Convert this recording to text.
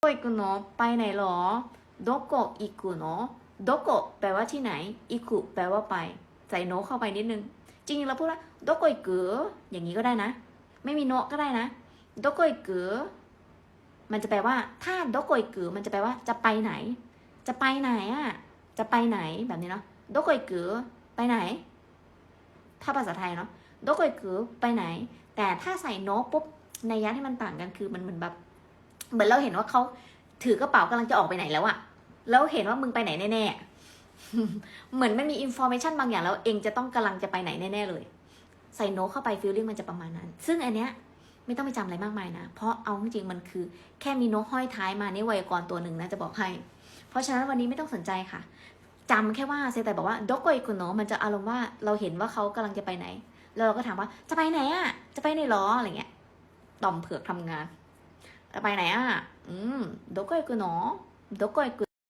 โกอิกุโนะไปไหนหรอโดโกอิกุโนะโดโกแปลว่าที่ไหน อิกุแปลว่าไป ใส่โนะเข้าไปนิดนึง จริงๆเราพูดว่าโดโกอิกุอย่างนี้ก็ได้นะ ไม่มีโนะก็ได้นะโดโกอิกุมันจะแปลว่า ถ้าโดโกอิกุมันจะแปลว่าจะไปไหน จะไปไหนอะ จะไปไหนแบบนี้เนาะโดโกอิกุไปไหน ถ้าภาษาไทยเนาะโดโกอิกุไปไหน แต่ถ้าใส่โนะปุ๊บในยยะที่มันต่างกันคือมันเหมือนแบบ เหมือนเราเห็นว่าเขาถือกระเป๋ากำลังจะออกไปไหนแล้วอะแล้วเห็นว่ามึงไปไหนแน่ๆ เหมือนมันมีอินโฟเมชันบางอย่างแล้วเองจะต้องกำลังจะไปไหนแน่ๆเลย ใส่โน้ตเข้าไปฟีลลิ่งมันจะประมาณนั้น ซึ่งอันเนี้ยไม่ต้องไปจำอะไรมากมายนะ เพราะเอาจริงมันคือ แค่มีโน้ตห้อยท้ายมาในไวยากรตัวหนึ่งนะจะบอกให้ เพราะฉะนั้นวันนี้ไม่ต้องสนใจค่ะจำแค่ว่าเซแต่บอกว่าดกโกอิคุโนมันจะอารมณ์ว่าเราเห็นว่าเขากำลังจะไปไหน แล้วเราก็ถามว่าจะไปไหนอะจะไปไหนหรออะไรเงี้ยต่อมเผือกทำงาน จะไปไหนอ่ะ อืมどこ行くのどこ行く